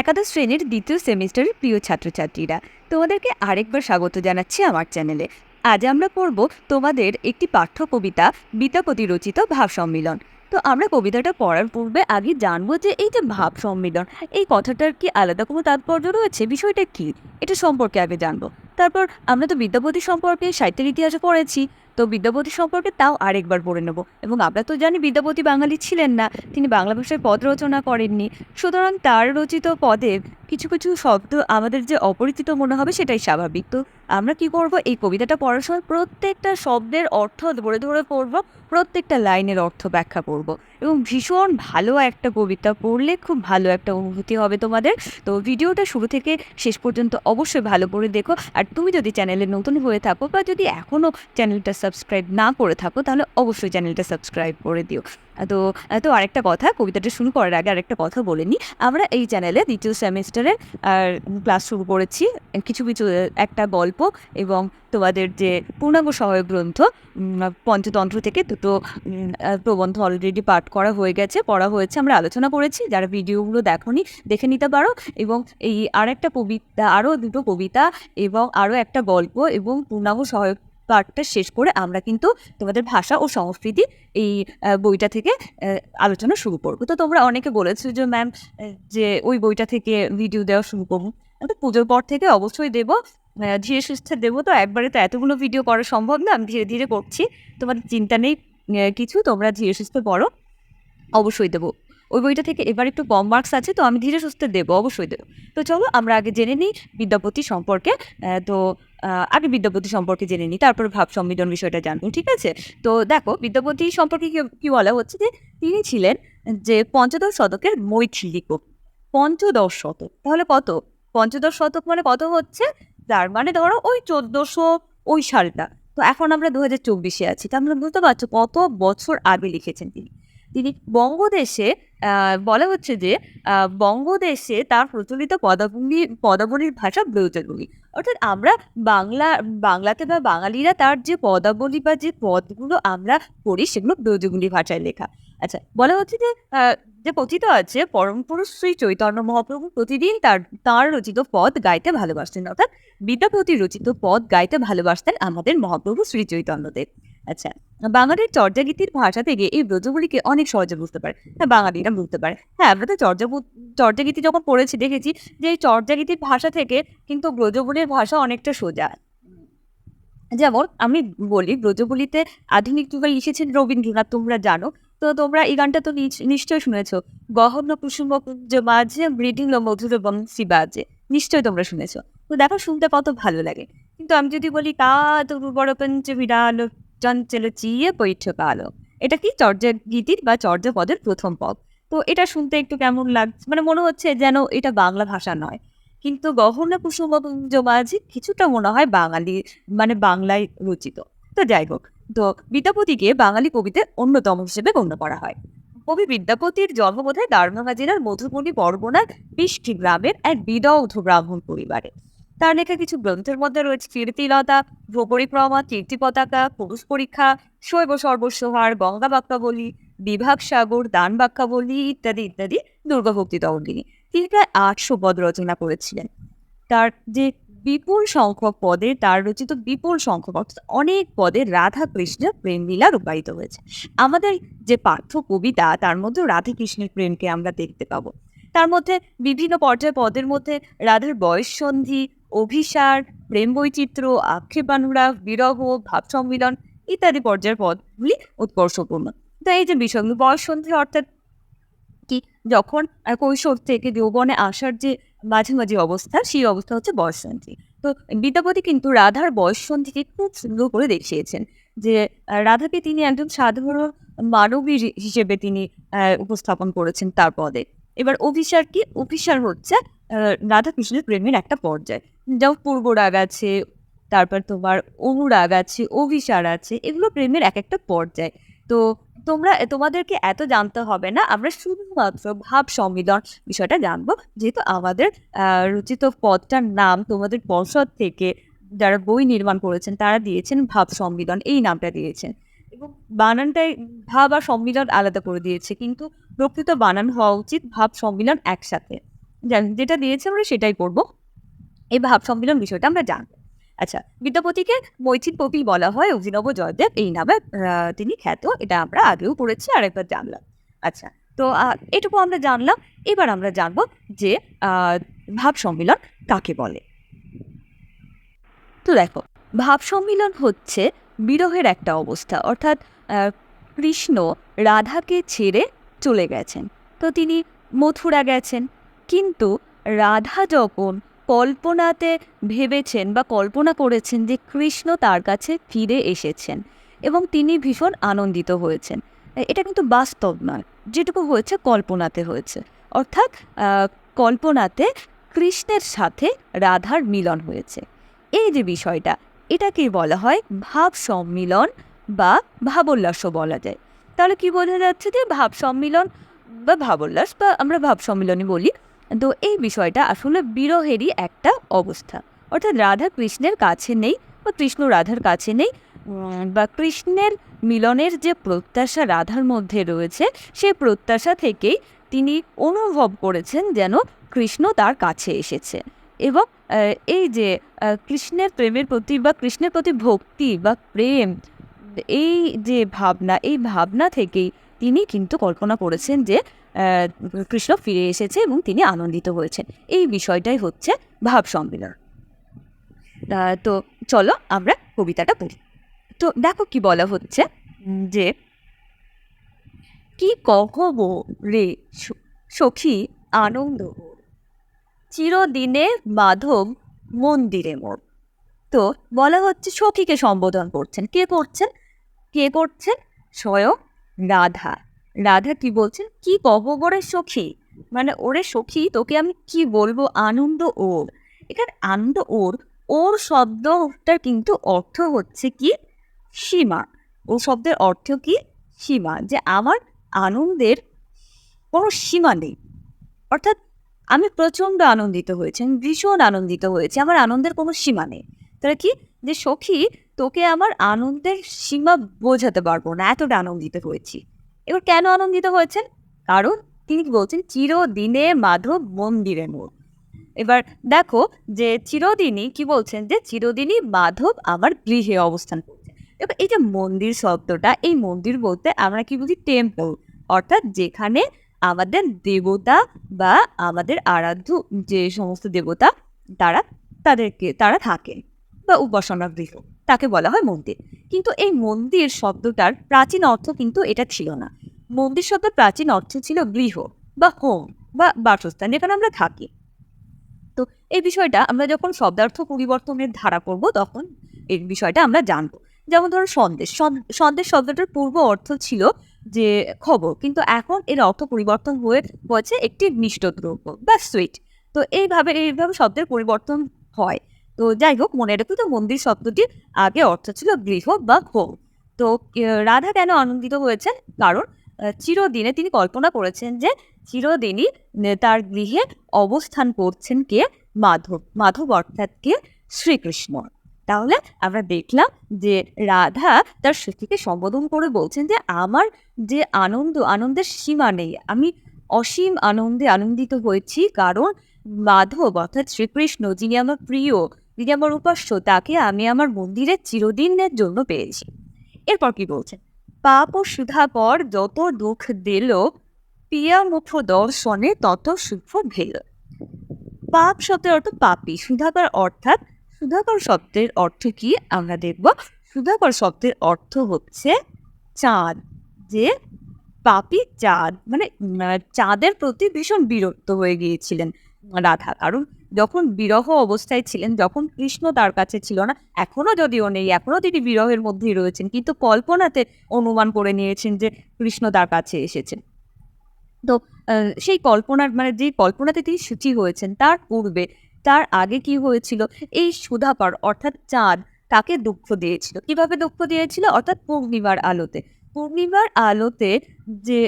একাদশ শ্রেণির দ্বিতীয় সেমিস্টারের প্রিয় ছাত্রছাত্রীরা, তোমাদেরকে আরেকবার স্বাগত জানাচ্ছি আমার চ্যানেলে। আজ আমরা পড়ব তোমাদের একটি পাঠ্য কবিতা বিদ্যাপতি রচিত ভাব সম্মিলন। তো আমরা কবিতাটা পড়ার পূর্বে আগে জানব যে এই যে ভাব সম্মিলন, এই কথাটার কি আলাদা কোনো তাৎপর্য রয়েছে? বিষয়টা কি? এটা সম্পর্কে আগে জানব। তারপর আমরা তো বিদ্যাপতি সম্পর্কে সাহিত্যের ইতিহাসে পড়েছি। তো বিদ্যাপতি সম্পর্কে তাও আরেকবার পড়ে নেব। এবং আমরা তো জানি বিদ্যাপতি বাঙালি ছিলেন না, তিনি বাংলা ভাষায় পদ রচনা করেননি। সুতরাং তার রচিত পদের কিছু কিছু শব্দ আমাদের যে অপরিচিত মনে হবে সেটাই স্বাভাবিক। তো আমরা কি করব? এই কবিতাটা পড়ার সময় প্রত্যেকটা শব্দের অর্থ ধরে ধরে পড়ব, প্রত্যেকটা লাইনের অর্থ ব্যাখ্যা করব। এবং ভীষণ ভালো একটা কবিতা পড়লে খুব ভালো একটা অনুভূতি হবে তোমাদের। তো ভিডিওটা শুরু থেকে শেষ পর্যন্ত অবশ্যই ভালো করে দেখো। আর তুমি যদি চ্যানেলে নতুন হয়ে থাকো বা যদি এখনও চ্যানেলটা সাবস্ক্রাইব না করে থাকো, তাহলে অবশ্যই চ্যানেলটা সাবস্ক্রাইব করে দিও। তো তো আরেকটা কথা, কবিতাটা শুরু করার আগে আরেকটা কথা বলে নিই। আমরা এই চ্যানেলে দ্বিতীয় সেমিস্টারের আর ক্লাস শুরু করেছি। কিছু কিছু, একটা গল্প এবং তোমাদের যে পূর্ণাঙ্গ সহায়ক গ্রন্থ পঞ্চতন্ত্র থেকে দুটো প্রবন্ধ অলরেডি পাঠ করা হয়ে গেছে, পড়া হয়েছে, আমরা আলোচনা করেছি। যারা ভিডিওগুলো দেখোনি, দেখে নিতে পারো। এবং এই আর একটা কবিতা আরও দুটো কবিতা এবং আরও একটা গল্প এবং পূর্ণাঙ্গ সহায়ক পাঠটা শেষ করে আমরা কিন্তু তোমাদের ভাষা ও সংস্কৃতি এই বইটা থেকে আলোচনা শুরু করব। তো তোমরা অনেকে বলেছ যে, ম্যাম যে ওই বইটা থেকে ভিডিও দেওয়া শুরু করব। তো পুজোর পর থেকে অবশ্যই দেবো ধীরে সুস্থে দেবো। তো একবারে তো এতগুলো ভিডিও করা সম্ভব না, আমি ধীরে ধীরে করছি। তোমাদের চিন্তা নেই কিছু, তোমরা ধীরে সুস্থে পড়ো অবশ্যই দেবো। ওই বইটা থেকে এবার একটু কম মার্কস আছে, তো আমি ধীরে সুস্থে দেবো, অবশ্যই দেবো। তো চলো আমরা আগে জেনে নিই বিদ্যাপতি সম্পর্কে। তো আগে বিদ্যাপতি সম্পর্কে জেনে নিই, তারপর ভাব সম্মিলন বিষয়টা জানব, ঠিক আছে? তো দেখো, বিদ্যাপতি সম্পর্কে কি- বলা হচ্ছে যে, তিনি ছিলেন যে পঞ্চদশ শতকের কবি পঞ্চদশ শতক, তাহলে কত? পঞ্চদশ শতক মানে কত হচ্ছে? তার মানে ধরো ওই চোদ্দোশো ওই সালটা। তো এখন আমরা দু হাজার চব্বিশে আছি তা আমরা বুঝতে পারছ কত বছর আগে লিখেছেন তিনি। তিনি বঙ্গদেশে বলা হচ্ছে যে বঙ্গদেশে তার প্রচলিত পদাবলী, পদাবলীর ভাষা ব্রজবলী অর্থাৎ আমরা বাংলা, বাংলাতে বা বাঙালিরা তার যে পদাবলী বা যে পদগুলো আমরা পড়ি সেগুলো ব্রজবলী ভাষায় লেখা। আচ্ছা বলা হচ্ছে যে যে কথিত আছে, পরম পুরুষ শ্রী চৈতন্য মহাপ্রভু প্রতিদিন তার, তাঁর রচিত পদ গাইতে ভালোবাসতেন। অর্থাৎ বিদ্যাপতি রচিত পদ গাইতে ভালোবাসতেন আমাদের মহাপ্রভু শ্রী চৈতন্যদেব। আচ্ছা বাঙালির চর্যাগীতির ভাষা থেকে এই ব্রজগুলিকে অনেক সহজে বুঝতে পারে। হ্যাঁ বাঙালিরা বুঝতে পারে। হ্যাঁ আমরা তো চর্যা চর্যাগীতি যখন পড়েছি, দেখেছি যে এই চর্যাগীতির ভাষা থেকে কিন্তু ব্রজবুলির ভাষা অনেকটা সোজা। যেমন আমি বলি ব্রজবুলিতে আধুনিক যুগে লিখেছেন রবীন্দ্রনাথ, তোমরা জানো। তো তোমরা এই গানটা তো নিশ্চয়ই শুনেছো। গহন কুসুম কুঞ্জ মাঝে, মৃদুল মধুর বংশী বাজে। নিশ্চয়ই তোমরা শুনেছো। তো দেখো, শুনতে কত ভালো লাগে। কিন্তু আমি যদি বলি কা তরু বড় পঞ্চ বিড়াল চঞ্চল চিয়ে বৈঠ্য কালো এটা কি চর্যা গীতির বা চর্যা পদের প্রথম পদ? তো এটা শুনতে একটু কেমন লাগছে মানে মনে হচ্ছে যেন এটা বাংলা ভাষা নয়। কিন্তু গহনা কুসুম মাঝে কিছুটা মনে হয় বাঙালি মানে বাংলায় রচিত। তো যাই হোক, তো বিদ্যাপতিকে বাঙালি কবিদের অন্যতম হিসেবে গণ্য করা হয়। কবি বিদ্যাপতির জন্ম বোধ হয় দারভাঙ্গা জেলার মধুবনী পরগনার বিষ্টি গ্রামের এক বিদগ্ধ ব্রাহ্মণ পরিবারে। তার লেখা কিছু গ্রন্থের মধ্যে রয়েছে কীর্তিলতা ভূপরিক্রমা কীর্তি পতাকা পুরুষ পরীক্ষা শৈব সর্বস্বহার গঙ্গা বাক্যাবলী, বিভাগ সাগর, দান বাক্যাবলী ইত্যাদি ইত্যাদি দুর্গাভক্তি তরঙ্গিনী তিনি প্রায় আটশো পদ রচনা করেছিলেন। তার যে বিপুল সংখ্যক পদে তার রচিত বিপুল সংখ্যক, অর্থাৎ অনেক পদে রাধা কৃষ্ণের প্রেম লীলা রূপায়িত হয়েছে। আমাদের যে পাঠ্য কবিতা, তার মধ্যে রাধা কৃষ্ণের প্রেমকে আমরা দেখতে পাবো। তার মধ্যে বিভিন্ন পর্যায়ে পদের মধ্যে রাধার বয়স সন্ধি অভিসার প্রেম বৈচিত্র্য আক্ষেপানুরাগ বিরহ, ভাব সম্মিলন ইত্যাদি পর্যায়ের পদগুলি উৎকর্ষপূর্ণ। তাই এই যে বিষয়গুলো বয়স সন্ধি অর্থাৎ কি? যখন কৈশোর থেকে যৌবনে আসার যে মাঝামাঝি অবস্থা, সেই অবস্থা হচ্ছে বয়ঃসন্ধি তো বিদ্যাপতি কিন্তু রাধার বয়ঃসন্ধিকে খুব সুন্দর করে দেখিয়েছেন যে রাধাকে তিনি একজন সাধারণ মানবী হিসেবে তিনি উপস্থাপন করেছেন তার পদে। এবার অভিসার কি? অভিসার হচ্ছে আহ, রাধা কৃষ্ণের প্রেমের একটা পর্যায়। যেমন পূর্বরাগ আছে তারপর তোমার অনুরাগ আছে অভিসার আছে এগুলো প্রেমের এক একটা পর্যায়। তো তোমরা তোমাদেরকে এত জানতে হবে না আমরা শুধুমাত্র ভাব সম্মিলন বিষয়টা জানব। যেহেতু আমাদের রচিত পদটার নাম তোমাদের পর্ষদ থেকে যারা বই নির্মাণ করেছেন তারা দিয়েছেন ভাব সম্মিলন এই নামটা দিয়েছেন। এবং বানানটাই ভাব আর সম্মিলন আলাদা করে দিয়েছে কিন্তু প্রকৃত বানান হওয়া উচিত ভাব সম্মিলন একসাথে। যেটা দিয়েছে আমরা সেটাই করব। এই ভাব সম্মিলন বিষয়টা আমরা জানব। আচ্ছা বিদ্যাপতিকে মৈথিল কবি বলা হয়, অভিনব জয়দেব, এই নামে তিনি খ্যাত, এটা আমরা আগেও পড়েছি আর একবার জানলাম। আচ্ছা তো এটুকু আমরা জানলাম, এবার আমরা জানব যে ভাব সম্মিলন কাকে বলে? তো দেখো, ভাব সম্মিলন হচ্ছে বিরহের একটা অবস্থা, অর্থাৎ কৃষ্ণ রাধাকে ছেড়ে চলে গেছেন। তো তিনি মথুরা গেছেন কিন্তু রাধা যখন কল্পনাতে ভেবেছেন বা কল্পনা করেছেন যে কৃষ্ণ তার কাছে ফিরে এসেছেন এবং তিনি ভীষণ আনন্দিত হয়েছেন, এটা কিন্তু বাস্তব নয়। যেটুকু হয়েছে কল্পনাতে হয়েছে। অর্থাৎ কল্পনাতে কৃষ্ণের সাথে রাধার মিলন হয়েছে। এই যে বিষয়টা, এটাকে বলা হয় ভাব সম্মিলন বা ভাবোল্লাসও বলা যায়। তাহলে কি বোঝা যাচ্ছে যে ভাব সম্মিলন বা ভাবোল্লাস বা আমরা ভাব সম্মিলনই বলি? তো এই বিষয়টা আসলে বিরহেরই একটা অবস্থা। অর্থাৎ রাধা কৃষ্ণের কাছে নেই বা কৃষ্ণ রাধার কাছে নেই বা কৃষ্ণের মিলনের যে প্রত্যাশা রাধার মধ্যে রয়েছে সেই প্রত্যাশা থেকেই তিনি অনুভব করেছেন যেন কৃষ্ণ তার কাছে এসেছে। এবং এই যে কৃষ্ণের প্রেমের প্রতি বা কৃষ্ণের প্রতি ভক্তি বা প্রেম, এই যে ভাবনা, এই ভাবনা থেকেই তিনি কিন্তু কল্পনা করেছেন যে কৃষ্ণ ফিরে এসেছে এবং তিনি আনন্দিত হয়েছেন। এই বিষয়টাই হচ্ছে ভাব সম্মিলন। তো চলো আমরা কবিতাটা পড়ি। তো দেখো কি বলা হচ্ছে যে, কি কহব রে সখী আনন্দ চিরদিনে মাধব মন্দিরে মোর। তো বলা হচ্ছে সখীকে সম্বোধন করছেন। কে করছেন? কে করছেন? স্বয়ং রাধা। রাধা কি বলছেন? কি কব কহবরে সখী? মানে ওরে সখী, তোকে আমি কি বলব? আনন্দ ওর। এখানে আনন্দ ওর ওর শব্দটার কিন্তু অর্থ হচ্ছে কি? সীমা। ও শব্দের অর্থ কি? সীমা। যে আমার আনন্দের কোনো সীমা নেই। অর্থাৎ আমি প্রচণ্ড আনন্দিত হয়েছি, আমি ভীষণ আনন্দিত হয়েছি, আমার আনন্দের কোনো সীমা নেই। তাহলে কি? যে সখী, তোকে আমার আনন্দের সীমা বোঝাতে পারব না, এতটা আনন্দিত হয়েছি। এবার কেন আনন্দিত হয়েছেন? কারণ তিনি বলছেন, চিরদিনে মাধব মন্দিরে মোর এবার দেখো যে চিরদিনই কি বলছেন? যে চিরদিনই মাধব আমার গৃহে অবস্থান করছে। এবার এই যে মন্দির শব্দটা, এই মন্দির বলতে আমরা কি বুঝি? টেম্পল অর্থাৎ যেখানে আমাদের দেবতা বা আমাদের আরাধ্য যে সমস্ত দেবতা, তারা তাদেরকে, তারা থাকেন বা উপাসনা গৃহ। তাকে বলা হয় মন্দির। কিন্তু এই মন্দির শব্দটার প্রাচীন অর্থ কিন্তু এটা ছিল না। মন্দির শব্দের প্রাচীন অর্থ ছিল গৃহ বা হোম বা বাসস্থান যেখানে আমরা থাকি। তো এই বিষয়টা আমরা যখন শব্দার্থ পরিবর্তনের ধারা করব তখন এই বিষয়টা আমরা জানব। যেমন ধরো সন্দেশ। সন্দেশ শব্দটার পূর্ব অর্থ ছিল যে খবর। কিন্তু এখন এর অর্থ পরিবর্তন হয়ে হয়েছে একটি মিষ্ট দ্রব্য বা সুইট। তো এইভাবে এইভাবে শব্দের পরিবর্তন হয়। তো যাই হোক মনে রেখো তো মন্দির শব্দটির আগে অর্থ ছিল গৃহ বা হোম তো রাধা কেন আনন্দিত হয়েছেন? কারণ চিরদিনে তিনি কল্পনা করেছেন যে চিরদিনই তার গৃহে অবস্থান করছেন কে? মাধব মাধব অর্থাৎ কে? শ্রীকৃষ্ণ। তাহলে আমরা দেখলাম যে রাধা তার সখীকে সম্বোধন করে বলছেন যে আমার যে আনন্দ, আনন্দের সীমা নেই। আমি অসীম আনন্দে আনন্দিত হয়েছি। কারণ মাধব অর্থাৎ শ্রীকৃষ্ণ যিনি আমার প্রিয় যিনি আমার উপাস্য, তাকে আমি আমার মন্দিরে চিরদিনের জন্য পেয়েছি। এরপর কি বলছেন? পাপ ও সুধা পর যত দুঃখ দিল, পিয়া মুখ দর্শনে তত সুখ ভেল। পাপ শব্দের অর্থ পাপি। সুধাকর অর্থাৎ, সুধাকর শব্দের অর্থ কি? আমরা দেখব। সুধাকর শব্দের অর্থ হচ্ছে চাঁদ, যে পাপি চাঁদ মানে চাঁদের প্রতি ভীষণ বিরক্ত হয়ে গিয়েছিলেন। রাধা। কারণ যখন বিরহ অবস্থায় ছিলেন, যখন কৃষ্ণ তার কাছে ছিল না, এখনও যদিও নেই, এখনও তিনি বিরহের মধ্যেই রয়েছেন, কিন্তু কল্পনাতে অনুমান করে নিয়েছেন যে কৃষ্ণ তার কাছে এসেছেন। তো সেই কল্পনার মানে যে কল্পনাতে তিনি সুচি হয়েছেন, তার পূর্বে, তার আগে কি হয়েছিল? এই সুধাপার অর্থাৎ চাঁদ তাকে দুঃখ দিয়েছিল। কীভাবে দুঃখ দিয়েছিল? অর্থাৎ পূর্ণিমার আলোতে। পূর্ণিমার আলোতে যে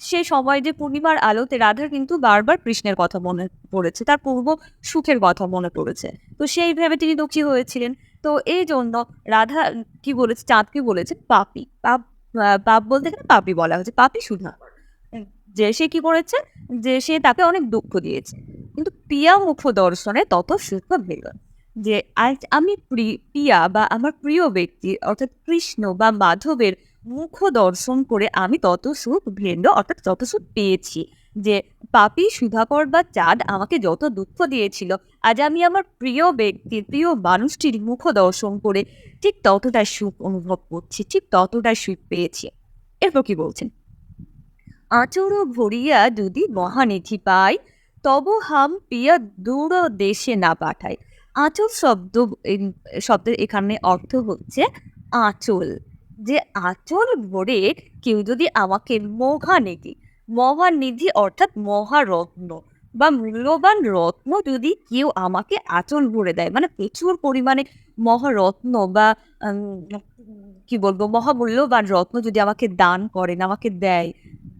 সে সময় যে পূর্ণিমার আলোতে রাধার কিন্তু বারবার কৃষ্ণের কথা মনে পড়েছে, তার পূর্ব সুখের কথা মনে পড়েছে। তো সেইভাবে তিনি দুঃখী হয়েছিলেন। তো এই জন্য রাধা কি বলেছে, চাঁদকে বলেছে, পাপি। পাপ পাপ বলতে গেলে পাপি বলা হচ্ছে পাপি সুধাকর যে সে কি করেছে, যে সে তাকে অনেক দুঃখ দিয়েছে। কিন্তু প্রিয়া মুখ দর্শনে তত সুখ বেরোয় যে আজ আমি প্রি- প্রিয়া বা আমার প্রিয় ব্যক্তি, অর্থাৎ কৃষ্ণ বা মাধবের মুখ দর্শন করে আমি তত সুখ ভেন্ড অর্থাৎ তত সুখ পেয়েছি যে পাপি সুধাকর বা চাঁদ আমাকে যত দুঃখ দিয়েছিল, আজ আমি আমার প্রিয় ব্যক্তির, প্রিয় মানুষটির মুখ দর্শন করে ঠিক ততটা সুখ অনুভব করছি, ঠিক ততটা সুখ পেয়েছি। এরপর কি বলছেন? আচর ভরিয়া যদি মহানিধি পাই, তব হাম পিয়া দূর দেশে না পাঠায় আঁচল শব্দ শব্দের এখানে অর্থ হচ্ছে আঁচল। যে আঁচল ভরে কেউ যদি আমাকে মহানিধি মহানিধি অর্থাৎ মহারত্ন বা মূল্যবান রত্ন যদি কেউ আমাকে আঁচল ভরে দেয় মানে প্রচুর পরিমাণে মহারত্ন বা কি বলব, মহামূল্যবান রত্ন যদি আমাকে দান করেন, আমাকে দেয়,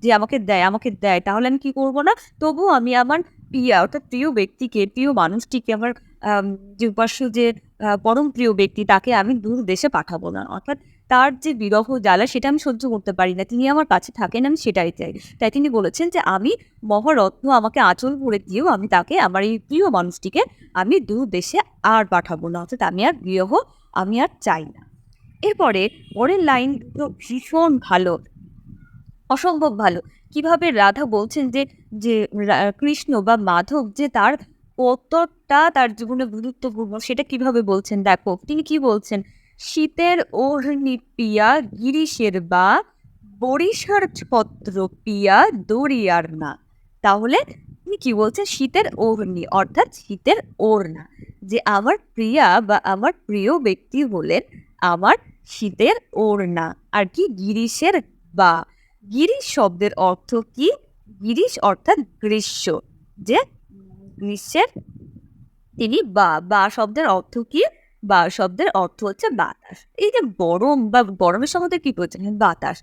যে আমাকে দেয় আমাকে দেয়, তাহলে আমি কি করব না? তবু আমি আমার প্রিয়া, অর্থাৎ প্রিয় ব্যক্তিকে, প্রিয় মানুষটিকে, আমার যে উপাস্য যে পরম প্রিয় ব্যক্তি, তাকে আমি দূর দেশে পাঠাবো না। অর্থাৎ তার যে বিরহ জ্বালা সেটা আমি সহ্য করতে পারি না। তিনি আমার কাছে থাকেন, আমি সেটাই চাই। তাই তিনি বলেছেন যে, আমি মহারত্ন আমাকে আঁচল করে দিয়েও আমি তাকে, আমার এই প্রিয় মানুষটিকে আমি দু দেশে আর পাঠাবো না, অর্থাৎ আমি আর বিরহ, আমি আর চাই না। এরপরে পরের লাইন দুটো ভীষণ ভালো, অসম্ভব ভালো। কীভাবে রাধা বলছেন যে যে কৃষ্ণ বা মাধব যে তার কতটা তার জীবনে গুরুত্বপূর্ণ সেটা কীভাবে বলছেন? দেখো, তিনি কি বলছেন? শীতের ওঢ়নি পিয়া গিরিশের বা বরিশার ছত্র পিয়া দরিয়ার না। তাহলে তিনি কি বলছেন শীতের ওঢ়নি অর্থাৎ শীতের ওড়না। যে আমার প্রিয়া বা আমার প্রিয় ব্যক্তি হলেন আমার শীতের ওড়না। আর কি গিরিশের বা? গিরিশ শব্দের অর্থ কি? গিরিশ অর্থাৎ গ্রীষ্ম। যে গ্রীষ্মের তিনি বা। বা শব্দের অর্থ কি? বা শব্দের অর্থ হচ্ছে বাতাস। এই যে গরম বা গরমের সময় কি বলছেন? বাতাস।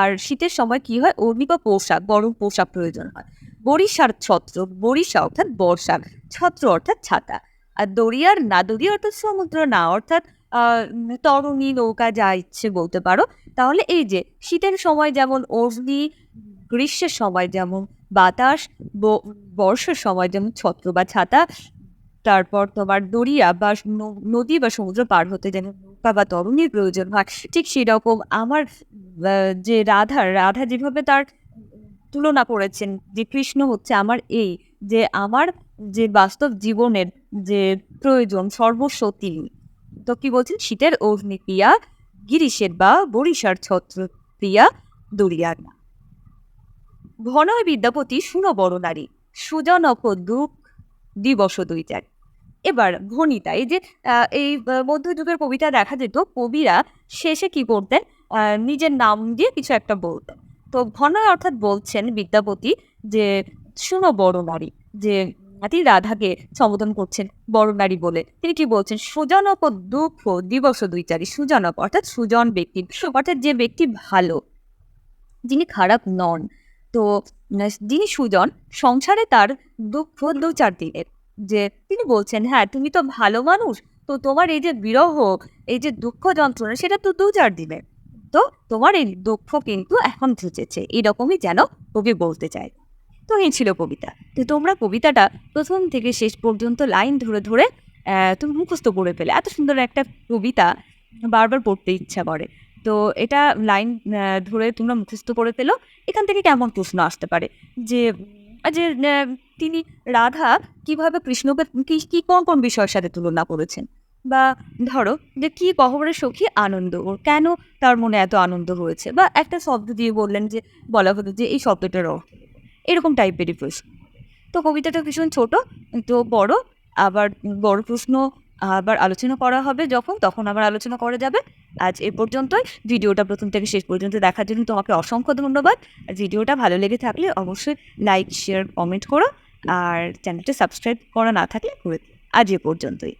আর শীতের সময় কি হয়? অগ্নি বা পোশাক গরম পোশাক প্রয়োজন হয়। বরিশার ছত্র, বরিশা অর্থাৎ বর্ষা, ছত্র অর্থাৎ ছাতা। আর দরিয়ার না দরিয়া অর্থাৎ সমুদ্র না, অর্থাৎ তরুণী নৌকা যা ইচ্ছে বলতে পারো। তাহলে এই যে শীতের সময় যেমন অগ্নি, গ্রীষ্মের সময় যেমন বাতাস বর্ষার সময় যেমন ছত্র বা ছাতা তারপর তোমার দরিয়া বা নদী বা সমুদ্র পার হতে যেন নৌকা বা তরুণীর প্রয়োজন হয়। ঠিক সেরকম আমার যে রাধা রাধা যেভাবে তার তুলনা করেছেন যে কৃষ্ণ হচ্ছে আমার এই, যে আমার যে বাস্তব জীবনের যে প্রয়োজন সর্বস্ব তিনি। তো কি বলছেন? শীতের অগ্নি প্রিয়া গিরিশের বা বরিশার ছত্র প্রিয়া দরিয়ার। না ঘনয় বিদ্যাপতি শুনো বড় নারী, সুজনক দুঃখ দিবস দুই চার এবার ভনিতা এই যে এই মধ্যযুগের কবিতা দেখা যেত, কবিরা শেষে কি করতেন নিজের নাম দিয়ে কিছু একটা বলতেন। তো ঘনয় অর্থাৎ বলছেন বিদ্যাপতি যে, শুনো বড় নারী, যে তিনি রাধাকে সম্বোধন করছেন বড় নারী বলে। তিনি কি বলছেন? সুজনক দুঃখ, দিবস দুই চারি সুজনক অর্থাৎ সুজন ব্যক্তি। অর্থাৎ যে ব্যক্তি ভালো, যিনি খারাপ নন। তো, যিনি সুজন, সংসারে তার দুঃখ দু চার দিনের। যে তিনি বলছেন হ্যাঁ তুমি তো ভালো মানুষ, তো তোমার এই যে বিরহ, এই যে দুঃখ যন্ত্রণা, সেটা তো দু চার তো তোমার এই দুঃখ কিন্তু এখন ঘুচেছে এরকমই যেন কবি বলতে চায়। তো এই ছিল কবিতা। তো তোমরা কবিতাটা প্রথম থেকে শেষ পর্যন্ত লাইন ধরে ধরে তুমি মুখস্থ করে ফেলে। এত সুন্দর একটা কবিতা বারবার পড়তে ইচ্ছা করে। তো এটা লাইন ধরে তোমরা মুখস্থ করে ফেলো। এখান থেকে কেমন প্রশ্ন আসতে পারে? যে যে তিনি রাধা কীভাবে কৃষ্ণকে, কি কোন কোন বিষয়ের সাথে তুলনা করেছেন? বা ধরো যে, কি গহ্বরের সখী আনন্দ ওর কেন তার মনে এত আনন্দ হয়েছে? বা একটা শব্দ দিয়ে বললেন যে, বলা হতো যে, এই শব্দটার এরকম টাইপেরই প্রশ্ন। তো কবিতাটা ভীষণ ছোট, তো বড়, আবার বড় প্রশ্ন আবার আলোচনা করা হবে যখন, তখন আবার আলোচনা করা যাবে। আজ এ পর্যন্তই। ভিডিওটা প্রথম থেকে শেষ পর্যন্ত দেখার জন্য তোমাকে অসংখ্য ধন্যবাদ। ভিডিওটা ভালো লেগে থাকলে অবশ্যই লাইক শেয়ার কমেন্ট করো। আর চ্যানেলটা সাবস্ক্রাইব করা না থাকলে করে আজ এ পর্যন্তই।